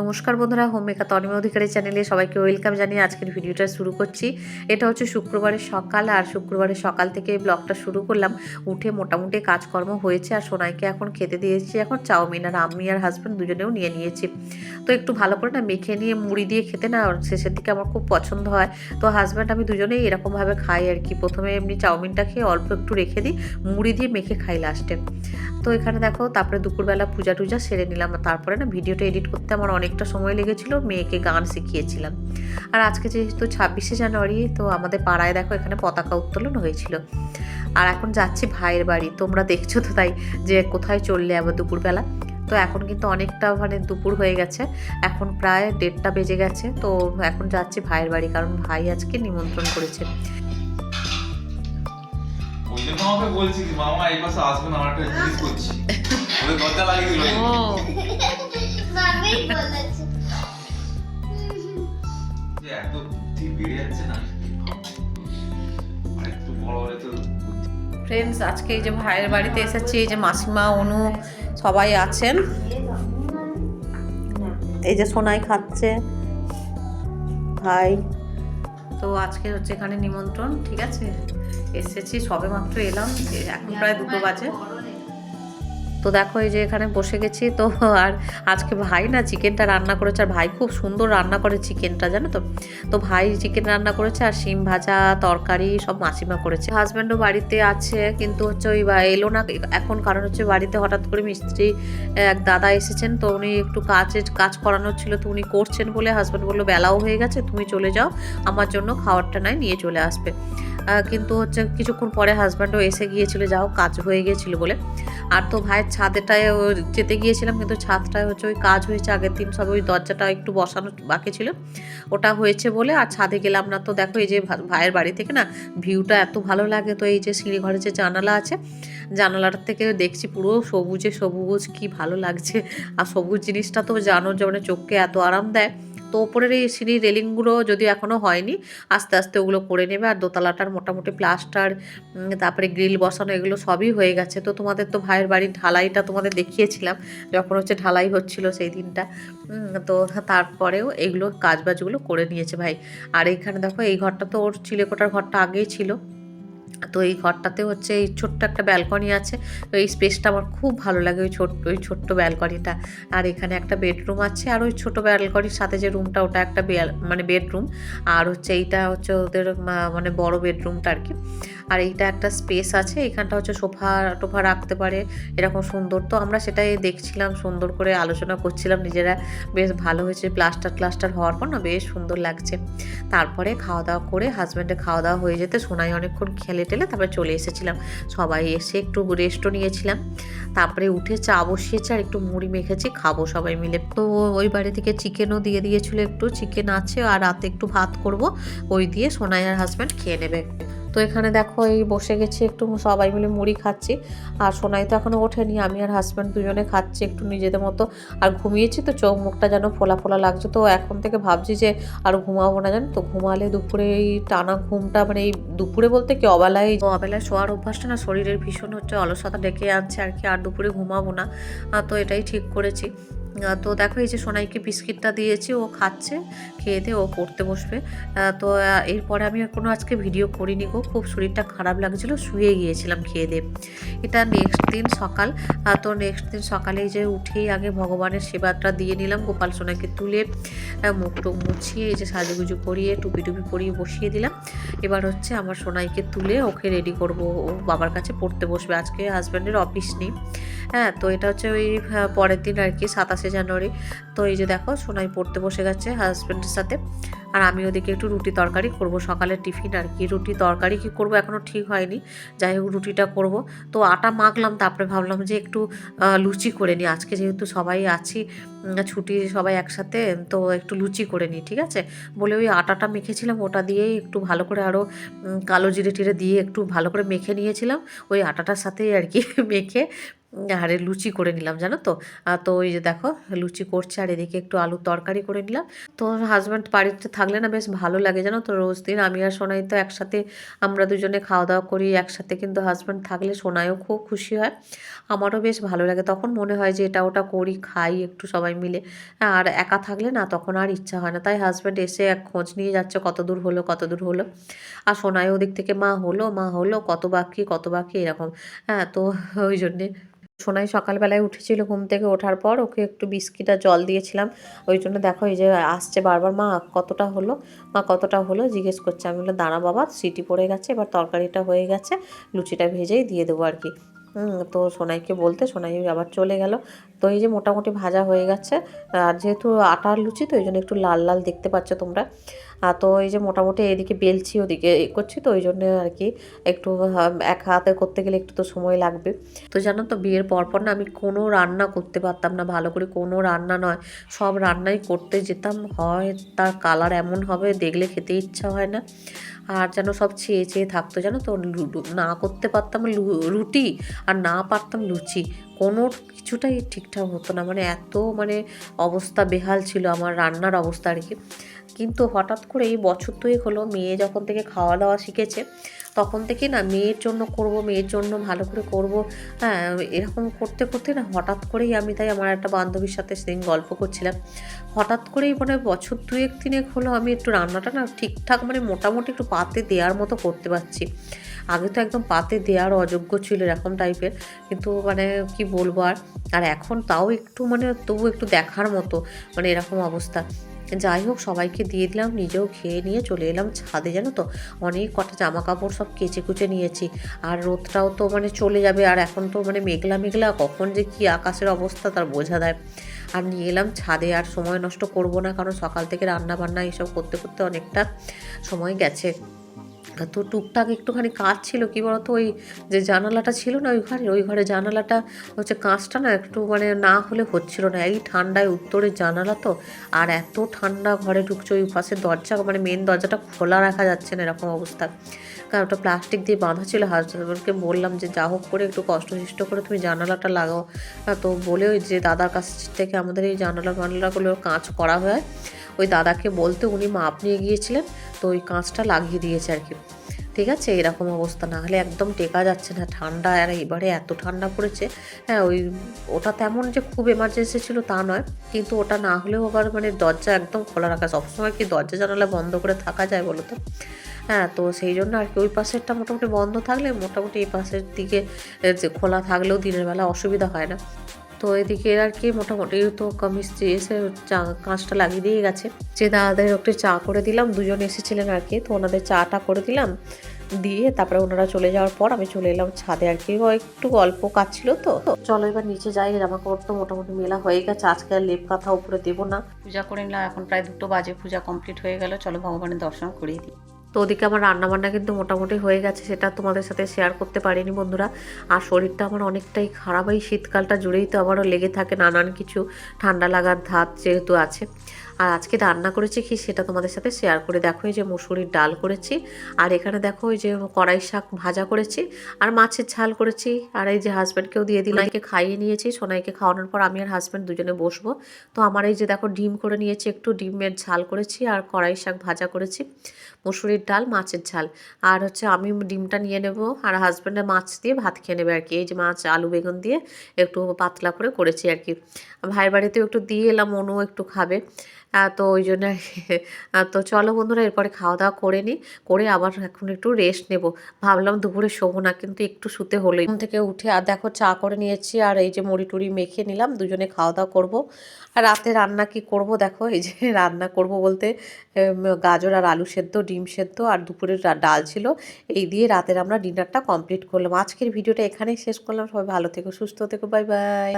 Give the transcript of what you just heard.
নমস্কার বন্ধুরা, home maker Tanima অধিকারী চ্যানেলে সবাইকে ওয়েলকাম জানিয়ে আজকের ভিডিওটা শুরু করছি। এটা হচ্ছে শুক্রবারের সকাল আর শুক্রবারের সকাল থেকে ব্লগটা শুরু করলাম। উঠে মোটামুটি কাজকর্ম হয়েছে আর সোনাইকে এখন খেতে দিয়েছি এখন চাউমিন আর আমি আর হাজব্যান্ড দুজনেও নিয়ে নিয়েছি। তো একটু ভালো করে না মেখে নিয়ে মুড়ি দিয়ে খেতে না শেষের দিকে আমার খুব পছন্দ হয়। তো হাজব্যান্ড আমি দুজনেই এরকমভাবে খাই আর কি। প্রথমে এমনি চাউমিনটা খেয়ে অল্প একটু রেখে দিই, মুড়ি দিয়ে মেখে খাই লাস্টে তো এখানে দেখো, তারপরে দুপুরবেলা পূজা টুজা সেরে নিলাম। তারপরে না ভিডিওটা এডিট করতে আমার অনেকটা সময় লেগেছিল, মেয়েকে গান শিখিয়েছিলাম। আর আজকে যেহেতু ছাব্বিশে জানুয়ারি, তো আমাদের পাড়ায় দেখো এখানে পতাকা উত্তোলন হয়েছিল। আর এখন যাচ্ছি ভাইয়ের বাড়ি, তোমরা দেখছ তো তাই যে কোথায় চললে আবার দুপুরবেলা। তো এখন কিন্তু অনেকটা মানে দুপুর হয়ে গেছে, এখন প্রায় দেড়টা বেজে গেছে, তো এখন যাচ্ছি ভাইয়ের বাড়ি, কারণ ভাই আজকে নিমন্ত্রণ করেছে। আমাকে বলছি যে মামা এই মাসে আসবেন আমার একটা জিনিস করছি। লাগিয়ে দিল মামি বলেছে। যে এত বুদ্ধি বেড়ে যাচ্ছে না। একটু বড় হলে তো ফ্রেন্ডস আজকে এই যে ভাইয়ের বাড়িতে এসেছি এই যে মাসিমা অনু সবাই আছেন। এই যে সোনাই খাচ্ছে। ভাই তো আজকে হচ্ছে এখানে নিমন্ত্রণ ঠিক আছে? এসেছি সবে মাত্র এলাম এখন প্রায় দুটো বাজে। তো দেখো এই যে এখানে বসে গেছি, তো আর আজকে ভাই না চিকেনটা রান্না করেছে, আর ভাই খুব সুন্দর রান্না করে চিকেনটা, জানো তো? তো ভাই চিকেন রান্না করেছে, আর শিম ভাজা, তরকারি সব মাসিমা করেছে। হাজব্যান্ডও বাড়িতে আছে, কিন্তু হচ্ছে ওই এলো না, এখন কারণ হচ্ছে বাড়িতে হঠাৎ করে মিস্ত্রি এক দাদা এসেছেন, তো উনি একটু কাজের, কাজ করানোর ছিল, তো উনি করছেন বলে হাজব্যান্ড বলল, বেলাও হয়ে গেছে, তুমি চলে যাও, আমার জন্য খাবারটা নাই, নিয়ে চলে আসবে। কিন্তু হচ্ছে কিছুক্ষণ পরে হাজব্যান্ডও এসে গিয়েছিল, যাও, কাজ হয়ে গিয়েছিল বলে। আর তো ভাইয়ের ছাদেটায় যেতে গিয়েছিলাম, কিন্তু ছাদটায় হচ্ছে ওই কাজ হয়েছে, আগের দিন সব ওই দরজাটা একটু বসানো বাকি ছিল। ওটা হয়েছে বলে আর ছাদে গেলাম না। তো দেখো এই যে ভাইয়ের বাড়ি থেকে না ভিউটা এত ভালো লাগে, তো এই যে সিঁড়ি ঘরে যে জানালা আছে, জানালার থেকে দেখছি পুরো সবুজে সবুজ, কি ভালো লাগছে। আর সবুজ জিনিসটা তো জানো যে মানে চোখকে এত আরাম দেয়। তো ওপরের এই সিঁড়ির রেলিংগুলো যদিও এখনও হয়নি, আস্তে আস্তে ওগুলো করে নেবে। আর দোতলাটার মোটামুটি প্লাস্টার তারপরে গ্রিল বসানো এগুলো সবই হয়ে গেছে। তো তোমাদের তো ভাইয়ের বাড়ির ঢালাইটা তোমাদের দেখিয়েছিলাম, যখন হচ্ছে ঢালাই হচ্ছিল সেই দিনটা। তো তারপরেও এগুলো কাজবাজগুলো করে নিয়েছে ভাই। আর এইখানে দেখো এই ঘরটা তো ওর চিলেকোটার ঘরটা আগেই ছিল। তো এই ঘরটাতে হচ্ছে এই ছোট্ট একটা ব্যালকনি আছে। তো এই স্পেসটা আমার খুব ভালো লাগে ওই ছোট্ট ওই ছোট্ট ব্যালকনিটা। আর এখানে একটা বেডরুম আছে আর ওই ছোট ব্যালকনির সাথে যে রুমটা ওটা একটা মানে বেডরুম। আর হচ্ছে এইটা হচ্ছে ওদের মানে বড় বেডরুমটা আর কি আর এইটা একটা স্পেস আছে এখানটা হচ্ছে সোফা, টোফা রাখতে পারে, এরকম সুন্দর। তো আমরা সেটাই দেখছিলাম, সুন্দর করে আলোচনা করছিলাম, নিজেরা বেশ ভালো হয়েছে, প্লাস্টার ক্লাস্টার হওয়ার পর না বেশ সুন্দর লাগছে। তারপরে খাওয়া দাওয়া করে হাজব্যান্ডের খাওয়া দাওয়া হয়ে যেতে সোনাই অনেকক্ষণ খেলে টেলে তারপরে চলে এসেছিলাম। সবাই এসে একটু রেস্টও নিয়েছিলাম। তারপরে উঠে চা বসিয়েছে আর একটু মুড়ি মেখেছি, খাব সবাই মিলে। তো ওই বাড়ি থেকে চিকেনও দিয়ে দিয়েছিল একটু। চিকেন আছে আর রাতে একটু ভাত করব, ওই দিয়ে সোনাইয়ার হাজব্যান্ড খেয়ে নেবে। তো এখানে দেখো এই বসে গেছি একটু, সবাই মিলে মুড়ি খাচ্ছি। আর সোনাই তো এখনও ওঠেনি, আমি আর হাজব্যান্ড দুজনে খাচ্ছি একটু নিজেদের মতো। আর ঘুমিয়েছি তো চোখ মুখটা যেন ফোলা ফোলা লাগছে, তো এখন থেকে ভাবছি যে আর ঘুমাবো না জানো তো? ঘুমালে দুপুরে এই টানা ঘুমটা মানে এই দুপুরে বলতে কি অবেলায় অবেলায় শোয়ার অভ্যাসটা না শরীরের ভীষণ হচ্ছে, অলসতা ডেকে আনছে আর কি, আর দুপুরে ঘুমাবো না। তো এটাই ঠিক করেছি। তো দেখো এই যে সোনাইকে বিস্কিটটা দিয়েছি, ও খাচ্ছে, খেয়ে দিয়ে ও পড়তে বসবে। তো এরপরে আমি কোনো আজকে ভিডিও করিনি গো, খুব শরীরটা খারাপ লাগছিল, শুয়ে গিয়েছিলাম খেয়ে দিয়ে। এটা নেক্সট দিন সকাল তো নেক্সট দিন সকালে যে উঠেই আগে ভগবানের সেবাটা দিয়ে নিলাম, গোপাল সোনাকে তুলে মুখ টুক মুছিয়ে এই যে সাজুগুজু করিয়ে, টুপি টুপি পরিয়ে বসিয়ে দিলাম। এবার হচ্ছে আমার সোনাইকে তুলে ওকে রেডি করব, ও বাবার কাছে পড়তে বসবে, আজকে হাজব্যান্ডের অফিস নেই। হ্যাঁ তো এটা হচ্ছে ওই পরের দিন আর কি, সাতাশে জানুয়ারি। তো এই যে দেখো সোনাই পড়তে বসে গেছে হাজব্যান্ডের সাথে। আর আমি ওদিকে একটু রুটি তরকারি করব। সকালের টিফিন আর কি। রুটি তরকারি কি করব এখনও ঠিক হয়নি। যাই হোক, রুটিটা করব। তো আটা মাখলাম, তারপরে ভাবলাম যে একটু লুচি করে নিই। আজকে যেহেতু সবাই আছি ছুটি সবাই একসাথে, তো একটু লুচি করে নিই, ঠিক আছে? বলে ওই আটাটা মেখেছিলাম, ওটা দিয়েই একটু ভালো করে আরও কালো জিরে টিরে দিয়ে একটু ভালো করে মেখে নিয়েছিলাম। ওই আটাটার সাথেই আর কি মেখে, আরে লুচি করে নিলাম, জানো তো? তো ওই যে দেখো, লুচি করছে, আর এদিকে একটু আলুর তরকারি করে নিলাম। তো হাজব্যান্ড বাড়িতে থাকলে না বেশ ভালো লাগে, জানো তো? রোজ দিন আমি আর সোনাই তো একসাথে আমরা দুজনে খাওয়া দাওয়া করি, একসাথে কিন্তু হাজব্যান্ড থাকলে সোনাইও খুব খুশি হয়। আমারও বেশ ভালো লাগে। তখন মনে হয় যে এটা ওটা করি, খাই একটু সবাই মিলে। আর একা থাকলে না তখন আর ইচ্ছা হয় না। তাই হাজব্যান্ড এসে এক খোঁজ নিয়ে যাচ্ছে, কত দূর হলো, কত দূর হলো। আর সোনাই ওদিক থেকে, মা হলো মা হলো, কত বাকি কত বাকি? এরকম। হ্যাঁ তো ওই জন্যে সোনাই সকালবেলায় উঠেছিল ঘুম থেকে ওঠার পর ওকে একটু বিস্কিট আর জল দিয়েছিলাম। ওই জন্য দেখো এই যে আসছে বারবার, মা, কতটা হলো? মা, কতটা হলো? জিজ্ঞেস করছে। আমি বললাম, দাঁড়া বাবা, সিটি পড়ে গেছে, এবার তরকারিটা হয়ে গেছে, লুচিটা ভেজেই দিয়ে দেবো আর কি। তো সোনাইকে বলতে সোনাই আবার চলে গেল। তো এই যে মোটামুটি ভাজা হয়ে গেছে। আর যেহেতু আটার লুচি, তো ওই জন্য একটু লাল লাল দেখতে পাচ্ছ তোমরা। তো এই যে মোটামুটি এদিকে বেলছি, ওদিকে করছি, তো ওই জন্য আর কি একটু এক হাতে করতে গেলে একটু তো সময় লাগবে। তো জানো তো, বিয়ের পরপর না আমি কোনো রান্না করতে পারতাম না, ভালো করে কোনো রান্না নয়, সব রান্নাই করতে যেতাম। হয় তার কালার এমন হবে, দেখলে খেতে ইচ্ছা হয় না। আর যেন সব চেয়ে চেয়ে থাকতো, জানো তো না করতে পারতাম রুটি আর না পারতাম লুচি। কোনো কিছুটাই ঠিকঠাক হতো না মানে এত মানে অবস্থা বেহাল ছিল আমার রান্নার অবস্থা আর কি। কিন্তু হঠাৎ করে এই বছর দুয়েক হলো মেয়ে যখন থেকে খাওয়া দাওয়া শিখেছে, তখন থেকে না মেয়ের জন্য করব, মেয়ের জন্য ভালো করে করব। হ্যাঁ এরকম করতে করতে না হঠাৎ করেই আমি তাই আমার একটা বান্ধবীর সাথে সেদিন গল্প করছিলাম। হঠাৎ করেই মানে বছর দুয়েক, তিনেক হলো আমি একটু রান্নাটা না ঠিকঠাক মানে মোটামুটি একটু পাতে দেওয়ার মতো করতে পারছি। আগে তো একদম পাতে দেওয়ার অযোগ্য ছিল এরকম টাইপের কিন্তু মানে কি বলব আর? আর এখন তাও একটু মানে তবু একটু দেখার মতো মানে এরকম অবস্থা। যাই হোক, সবাইকে দিয়ে দিলাম, নিজেও খেয়ে নিয়ে চলে এলাম ছাদে, জানো তো? অনেক কটা জামা কাপড় সব কেচে কুচে নিয়েছি। আর রোদটাও তো মানে চলে যাবে, আর এখন তো মানে মেঘলা মেঘলা, কখন যে কি আকাশের অবস্থা তার বোঝা দেয় আর নিয়ে এলাম ছাদে, আর সময় নষ্ট করব না, কারণ সকাল থেকে রান্না বান্না এইসব করতে করতে অনেকটা সময় গেছে। তো টুকটাক একটুখানি কাজ ছিল, কি বলতো, ওই যে জানালাটা ছিল না ওই ঘরে ওই ঘরে জানালাটা হচ্ছে কাঁচটা না একটু মানে না হলে হচ্ছিল না, এই ঠান্ডায় উত্তরের জানালা তো, আর এত ঠান্ডা ঘরে ঢুকছে, ওই পাশে দরজা মানে মেন দরজাটা খোলা রাখা যাচ্ছে না এরকম অবস্থা। কারণ ওটা প্লাস্টিক দিয়ে বাঁধা ছিল হাজব্যান্ডকে বললাম যে যা হোক করে একটু কষ্টসিষ্ট করে তুমি জানালাটা লাগাও। তো বলে ওই যে দাদার কাছ থেকে আমাদের এই জানালা জানালাগুলোর কাঁচ করা হয় ওই দাদাকে বলতে উনি মাপ নিয়ে গিয়েছিলেন তো ওই কাঁচটা লাগিয়ে দিয়েছে আর কি। ঠিক আছে? এরকম অবস্থা। না হলে একদম টেকা যাচ্ছে না। ঠান্ডা, আর এবারে এত ঠান্ডা পড়েছে। হ্যাঁ ওই ওটা তেমন যে খুব এমার্জেন্সি ছিল তা নয়। কিন্তু ওটা না হলেও আবার মানে দরজা একদম খোলা রাখা সবসময় কি দরজা, জানালা বন্ধ করে থাকা যায় বলো তো? হ্যাঁ তো সেই জন্য আর কি ওই পাশেরটা মোটামুটি বন্ধ থাকলে মোটামুটি এই পাশের দিকে যে খোলা থাকলেও দিনের বেলা অসুবিধা হয় না। তো এদিকে আর কি, মোটামুটি তো মিস্ত্রি এসে চা, কাঁচটা লাগিয়ে দিয়ে গেছে। যে দাদাদের একটু চা করে দিলাম, দুজন এসেছিলেন আর কি, তো ওনাদের চাটা করে দিলাম, দিয়ে তারপরে ওনারা চলে যাওয়ার পর আমি চলে এলাম ছাদে আর কি একটু অল্প কাজ ছিল তো। চলো এবার নিচে যাই জামা কাপড় তো মোটামুটি মেলা হয়ে গেছে, আজকে আর লেপ কাঁথা উপরে দেবো না। পূজা করে নিলাম, এখন প্রায় দুটো বাজে, পূজা কমপ্লিট হয়ে গেল, চলো ভগবানের দর্শন করিয়ে দিই। তো ওদিকে আমার রান্নাবান্না কিন্তু মোটামুটি হয়ে গেছে, সেটা তোমাদের সাথে শেয়ার করতে পারিনি বন্ধুরা। আর শরীরটা আমার অনেকটাই খারাপ, এই শীতকালটা জুড়েই তো আমারও লেগে থাকে নানান কিছু ঠান্ডা লাগার ধাত যেহেতু আছে। আর আজকে রান্না করেছি কি সেটা তোমাদের সাথে শেয়ার করে দেখো, এই যে মুসুরির ডাল করেছি, আর এখানে দেখো ওই যে কড়াই শাক ভাজা করেছি, আর মাছের ঝাল করেছি, আর এই যে হাজব্যান্ডকেও দিয়ে দিলাম খাইয়ে নিয়েছি, সোনাইকে খাওয়ানোর পর আমি আর হাজব্যান্ড দুজনে বসবো। তো আমার এই যে দেখো ডিম করে নিয়েছি, একটু ডিমের ঝাল করেছি, আর কড়াই শাক ভাজা করেছি, মুসুরির ডাল, মাছের ঝাল। আর হচ্ছে আমি ডিমটা নিয়ে নেব, আর হাজব্যান্ডের মাছ দিয়ে ভাত খেয়ে নেবে আর কি, এই যে মাছ, আলু, বেগুন দিয়ে একটু পাতলা করে করেছি আর কি। ভাইয়ের বাড়িতেও একটু দিয়ে এলাম অনু একটু খাবে। তো ওই জন্য তো চলো বন্ধুরা, এরপরে খাওয়া দাওয়া করে নিই। করে আবার এখন একটু রেস্ট নেব। ভাবলাম দুপুরে শোবো না, কিন্তু একটু শুতে হলো ঘুম থেকে উঠে আর দেখো চা করে নিয়েছি আর এই যে মুড়ি টুড়ি মেখে নিলাম, দুজনে খাওয়া দাওয়া করব। আর রাতে রান্না কি করব দেখো, এই যে রান্না করব বলতে গাজর আর আলু সেদ্ধ, ডিম সেদ্ধ আর দুপুরের ডাল ছিল। এই দিয়ে রাতের আমরা ডিনারটা কমপ্লিট করলাম। আজকের ভিডিওটা এখানেই শেষ করলাম। সবাই ভালো থেকো, সুস্থ থেকো বাই বাই